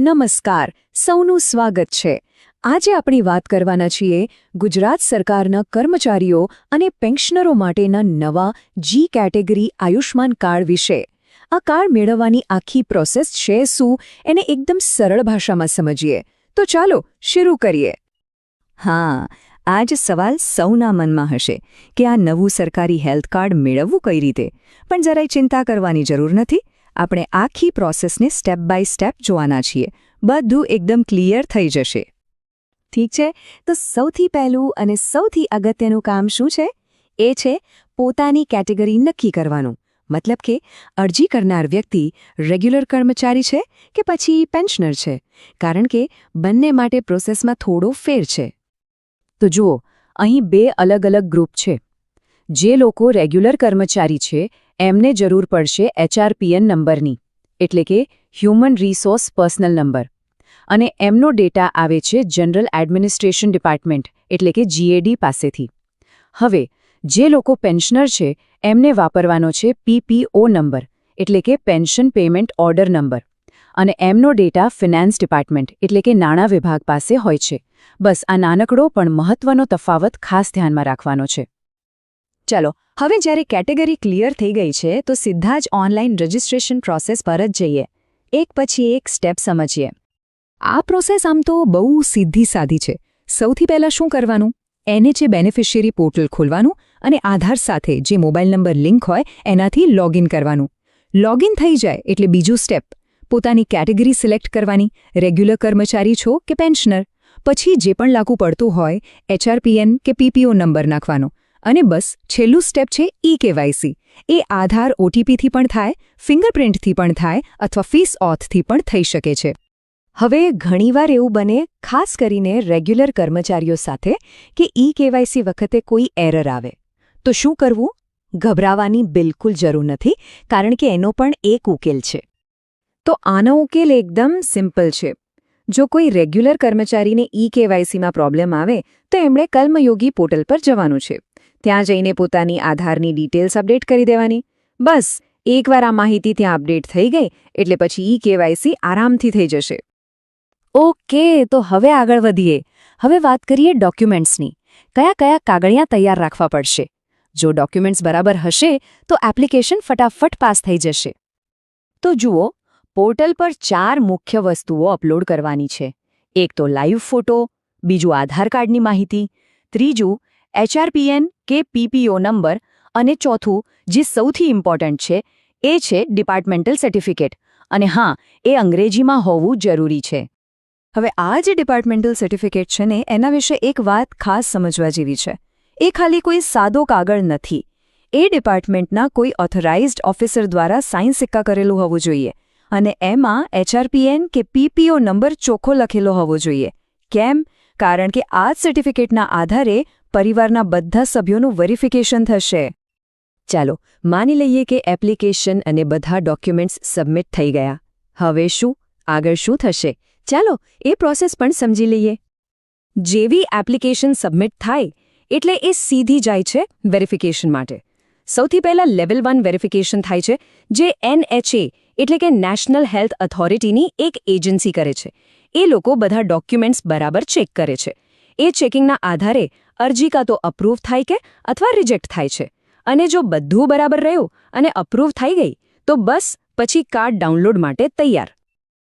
નમસ્કાર, સૌનું સ્વાગત છે. આજે આપણે વાત કરવાના છીએ ગુજરાત સરકારના કર્મચારીઓ અને પેન્શનરો માટેના નવા જી કેટેગરી આયુષ્માન કાર્ડ વિશે. આ કાર્ડ મેળવવાની આખી પ્રોસેસ છે શું? એને એકદમ સરળ ભાષામાં સમજીએ. તો ચાલો, શરૂ કરીએ. હા, આ જ સવાલ સૌના મનમાં હશે કે આ નવું સરકારી હેલ્થ કાર્ડ મેળવવું કઈ રીતે? પણ જરાય ચિંતા કરવાની જરૂર નથી. આપણે આખી પ્રોસેસને સ્ટેપ બાય સ્ટેપ જોવાના છીએ. બધું એકદમ ક્લિયર થઈ જશે. ઠીક છે? તો સૌથી પહેલું અને સૌથી અગત્યનું કામ શું છે? એ છે પોતાની કેટેગરી નક્કી કરવાનું. મતલબ કે અરજી કરનાર વ્યક્તિ રેગ્યુલર કર્મચારી છે કે પછી પેન્શનર છે? કારણ કે બંને માટે પ્રોસેસમાં થોડો ફેર છે. તો જુઓ, અહીં બે અલગ અલગ ગ્રુપ છે. જે લોકો રેગ્યુલર કર્મચારી છે, એમને જરૂર પડશે એચઆરપીએન નંબરની, એટલે કે હ્યુમન રિસોર્સ પર્સનલ નંબર. અને એમનો ડેટા આવે છે જનરલ એડમિનિસ્ટ્રેશન ડિપાર્ટમેન્ટ એટલે કે જીએડી પાસેથી. હવે, જે લોકો પેન્શનર છે, એમને વાપરવાનો છે પીપીઓ નંબર, એટલે કે પેન્શન પેમેન્ટ ઓર્ડર નંબર. અને એમનો ડેટા ફિનાન્સ ડિપાર્ટમેન્ટ એટલે કે નાણાં વિભાગ પાસે હોય છે. બસ આ નાનકડો પણ મહત્વનો તફાવત ખાસ ધ્યાનમાં રાખવાનો છે. ચાલો, હવે જ્યારે કેટેગરી ક્લિયર થઈ ગઈ છે, તો સીધા જ ઓનલાઈન રજિસ્ટ્રેશન પ્રોસેસ પર જ જઈએ. એક પછી એક સ્ટેપ સમજીએ. આ પ્રોસેસ આમ તો બહુ સીધી સાધી છે. સૌથી પહેલાં શું કરવાનું? એને જે બેનિફિશિયરી પોર્ટલ ખોલવાનું અને આધાર સાથે જે મોબાઈલ નંબર લિંક હોય, એનાથી લોગિન કરવાનું. લોગિન થઈ જાય એટલે બીજું સ્ટેપ. પોતાની કેટેગરી સિલેક્ટ કરવાની. રેગ્યુલર કર્મચારી છો કે પેન્શનર? પછી જે પણ લાગુ પડતું હોય, એચઆરપીએન કે પીપીઓ નંબર નાખવાનો. અને બસ, છેલ્લું સ્ટેપ છે ઈ કેવાયસી. એ આધાર ઓટીપીથી પણ થાય, ફિંગરપ્રિન્ટથી પણ થાય અથવા ફીસ ઓથથી પણ થઈ શકે છે. હવે ઘણીવાર એવું બને, ખાસ કરીને રેગ્યુલર કર્મચારીઓ સાથે, કે ઈ કેવાયસી વખતે કોઈ એરર આવે. તો શું કરવું? ગભરાવાની બિલકુલ જરૂર નથી, કારણ કે એનો પણ એક ઉકેલ છે. તો આનો ઉકેલ એકદમ સિમ્પલ છે. જો કોઈ રેગ્યુલર કર્મચારીને ઈ કેવાયસીમાં પ્રોબ્લેમ આવે, તો એમણે કર્મયોગી પોર્ટલ પર જવાનું છે. ત્યાં જઈને પોતાની આધારની ડિટેલ્સ અપડેટ કરી દેવાની. બસ, એકવાર આ માહિતી ત્યાં અપડેટ થઈ ગઈ, એટલે પછી ઈ કેવાયસી આરામથી થઈ જશે. ઓકે, તો હવે આગળ વધીએ. હવે વાત કરીએ ડોક્યુમેન્ટ્સની. કયા કયા કાગળિયા તૈયાર રાખવા પડશે? જો ડોક્યુમેન્ટ્સ બરાબર હશે, તો એપ્લિકેશન ફટાફટ પાસ થઈ જશે. તો જુઓ, પોર્ટલ પર ચાર મુખ્ય વસ્તુઓ અપલોડ કરવાની છે. એક તો લાઈવ ફોટો, બીજું આધાર કાર્ડની માહિતી, ત્રીજું એચઆરપીએન કે પીપીઓ નંબર અને ચોથું, જે સૌથી ઇમ્પોર્ટન્ટ છે, એ છે ડિપાર્ટમેન્ટલ સર્ટિફિકેટ અને હા, એ અંગ્રેજીમાં હોવું જરૂરી છે. હવે આ જે ડિપાર્ટમેન્ટલ સર્ટિફિકેટ છે ને, એના વિશે એક વાત ખાસ સમજવા જેવી છે. એ ખાલી કોઈ સાદો કાગળ નથી. એ ડિપાર્ટમેન્ટના કોઈ ઓથોરાઇઝ્ડ ઓફિસર દ્વારા સાઇન સિક્કા કરેલું હોવું જોઈએ. અને એમાં એચઆરપીએન કે પીપીઓ નંબર ચોખ્ખો લખેલો હોવો જોઈએ. કેમ? કારણ કે આ જ સર્ટિફિકેટના આધારે પરિવારના બધા સભ્યોનું વેરિફિકેશન થશે. ચાલો, માની લઈએ કે એપ્લિકેશન અને બધા ડોક્યુમેન્ટ્સ સબમિટ થઈ ગયા. હવે શું? આગળ શું થશે? ચાલો, એ પ્રોસેસ પણ સમજી લઈએ. જેવી એપ્લિકેશન સબમિટ થાય, એટલે એ સીધી જાય છે વેરિફિકેશન માટે. સૌથી પહેલા લેવલ વન વેરિફિકેશન થાય છે, જે એનએચએ, એટલે કે નેશનલ હેલ્થ ઓથોરિટીની એક એજન્સી કરે છે. એ લોકો બધા ડોક્યુમેન્ટ્સ બરાબર ચેક કરે છે. એ ચેકિંગના આધારે અરજી કાં તો અપ્રૂવ થાય કે અથવા રિજેક્ટ થાય છે. અને જો બધું બરાબર રહ્યું અને અપ્રૂવ થઈ ગઈ, તો બસ પછી કાર્ડ ડાઉનલોડ માટે તૈયાર.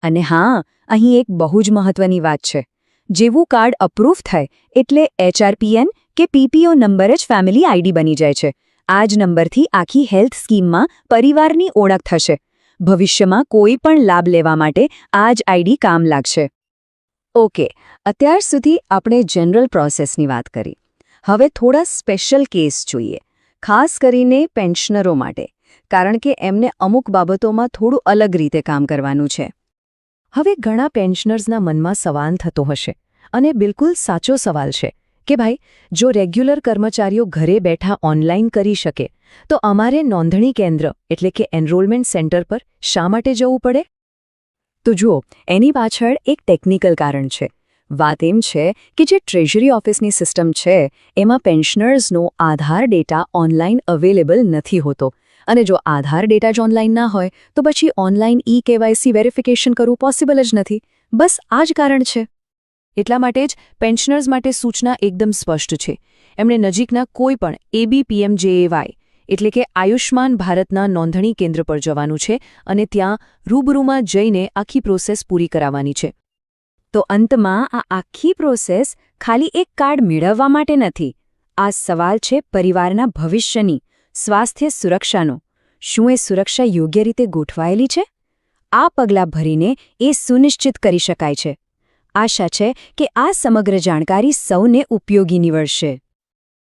અને હા, અહીં એક બહુ જ મહત્વની વાત છે. જેવું કાર્ડ અપ્રૂવ થાય એટલે એચઆરપીએન કે પીપીઓ નંબર જ ફેમિલી આઈડી બની જાય છે. આ જ નંબરથી આખી હેલ્થ સ્કીમમાં પરિવારની ઓળખ થશે. ભવિષ્યમાં કોઈ પણ લાભ લેવા માટે આ જ આઈડી કામ લાગશે. ઓકે, અત્યાર સુધી આપણે જનરલ પ્રોસેસની વાત કરી. હવે થોડા સ્પેશિયલ કેસ જોઈએ, ખાસ કરીને પેન્શનરો માટે, કારણ કે એમને અમુક બાબતોમાં થોડું અલગ રીતે કામ કરવાનું છે. હવે ઘણા પેન્શનર્સના મનમાં સવાલ થતો હશે, અને બિલકુલ સાચો સવાલ છે, કે ભાઈ, જો રેગ્યુલર કર્મચારીઓ ઘરે બેઠા ઓનલાઈન કરી શકે, તો અમારે નોંધણી કેન્દ્ર, એટલે કે એનરોલમેન્ટ સેન્ટર પર શા માટે જવું પડે? તો જુઓ, એની પાછળ એક ટેકનિકલ કારણ છે. વાત એમ છે કે જે ટ્રેઝરી ઓફિસની સિસ્ટમ છે, એમાં પેન્શનર્સનો આધાર ડેટા ઓનલાઈન અવેલેબલ નથી હોતો. અને જો આધાર ડેટા જ ઓનલાઈન ના હોય, તો પછી ઓનલાઈન ઈ કેવાયસી વેરિફિકેશન કરવું પોસિબલ જ નથી. બસ આ જ કારણ છે. એટલા માટે જ પેન્શનર્સ માટે સૂચના એકદમ સ્પષ્ટ છે. એમણે નજીકના કોઈ પણ એબીપીએમજેએવાય એટલે કે આયુષ્માન ભારતના નોંધણી કેન્દ્ર પર જવાનું છે અને ત્યાં રૂબરૂમાં જઈને આખી પ્રોસેસ પૂરી કરાવવાની છે. તો અંતમાં આ આખી પ્રોસેસ ખાલી એક કાર્ડ મેળવવા માટે નથી. આ સવાલ છે પરિવારના ભવિષ્યની, સ્વાસ્થ્ય સુરક્ષાનો. શું એ સુરક્ષા યોગ્ય રીતે ગોઠવાયેલી છે? આ પગલાં ભરીને એ સુનિશ્ચિત કરી શકાય છે. આશા છે કે આ સમગ્ર જાણકારી સૌને ઉપયોગી નીવડશે.